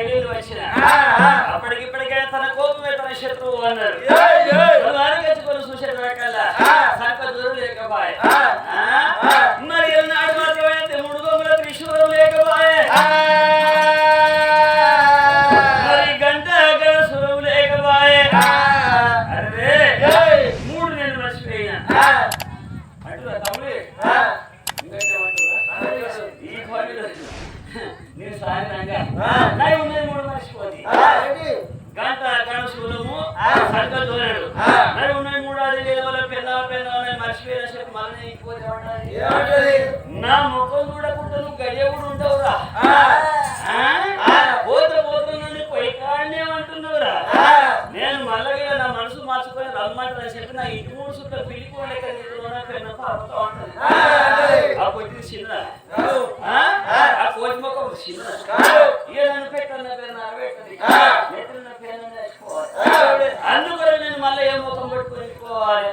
ఐడియాలు వచ్చిన అప్పటికిప్పటికే తన కోపమే తన శత్రువు అన్నారు రాసుకొని నల్మాట చెప్పి నా ఇంటి మూడు సుత్తలు పిల్లిపోండి ఆ పొట్టి చిన్న ఆ ఏదైనా పెట్టాలన్న పేరు నా పెట్టాలి అందుకు నేను మళ్ళీ ఏ మొత్తం పెట్టుకొని పోవాలి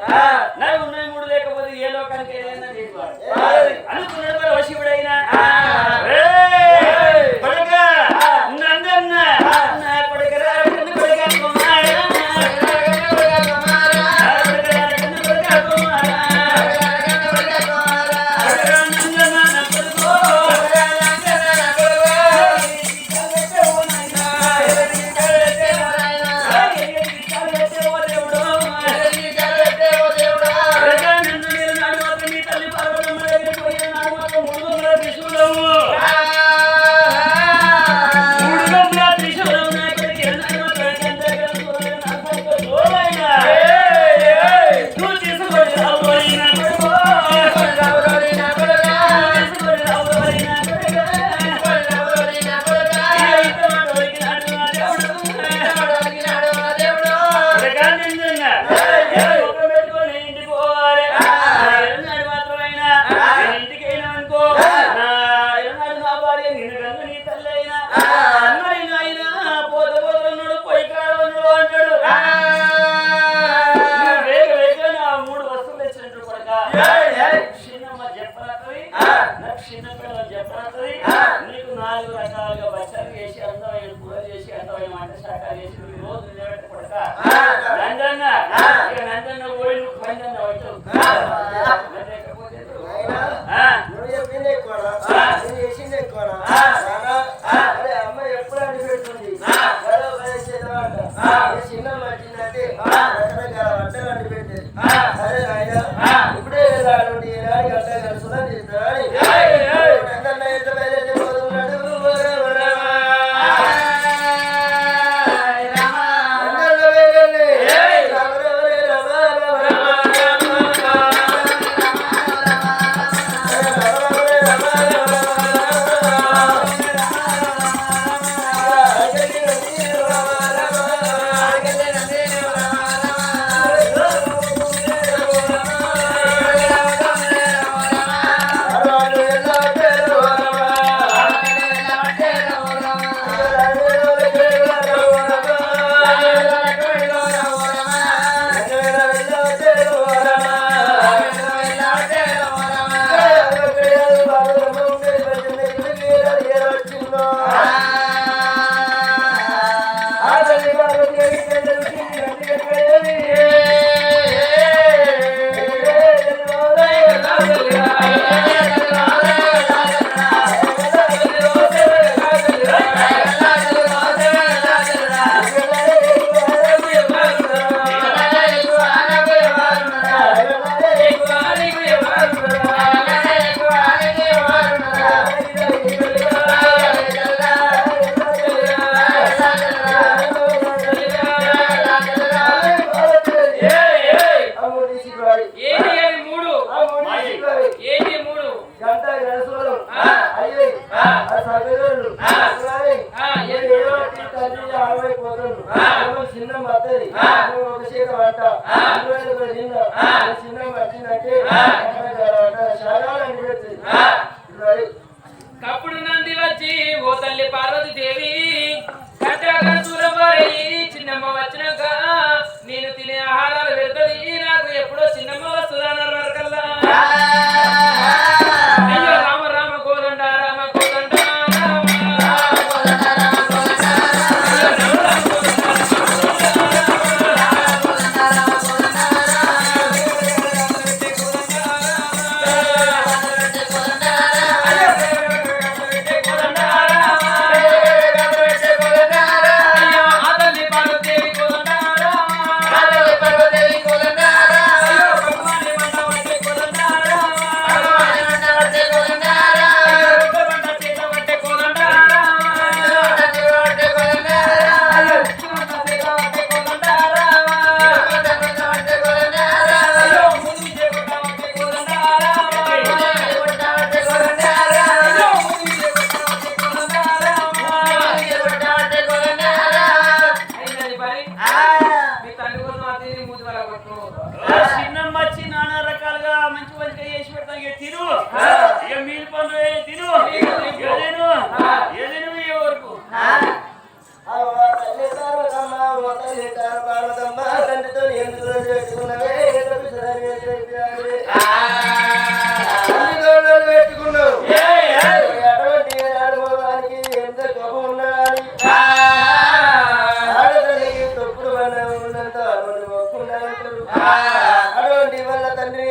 Lord,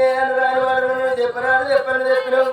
నేను చెప్పరాని చెప్పని చెప్పినావు.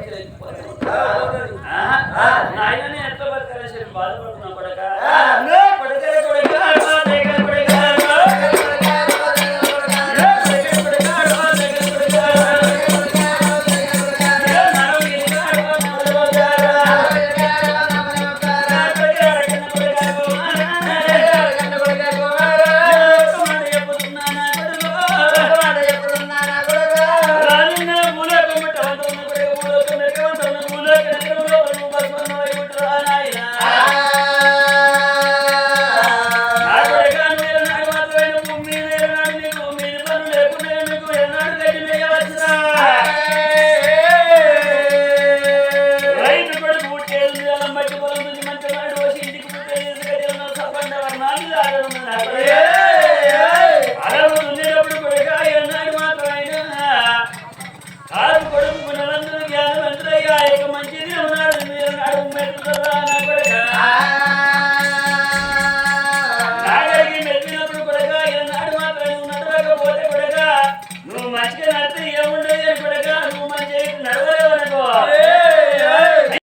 బతకలేకపోతాను బాధపడుతున్నా పడక 是啊有什么难的嘞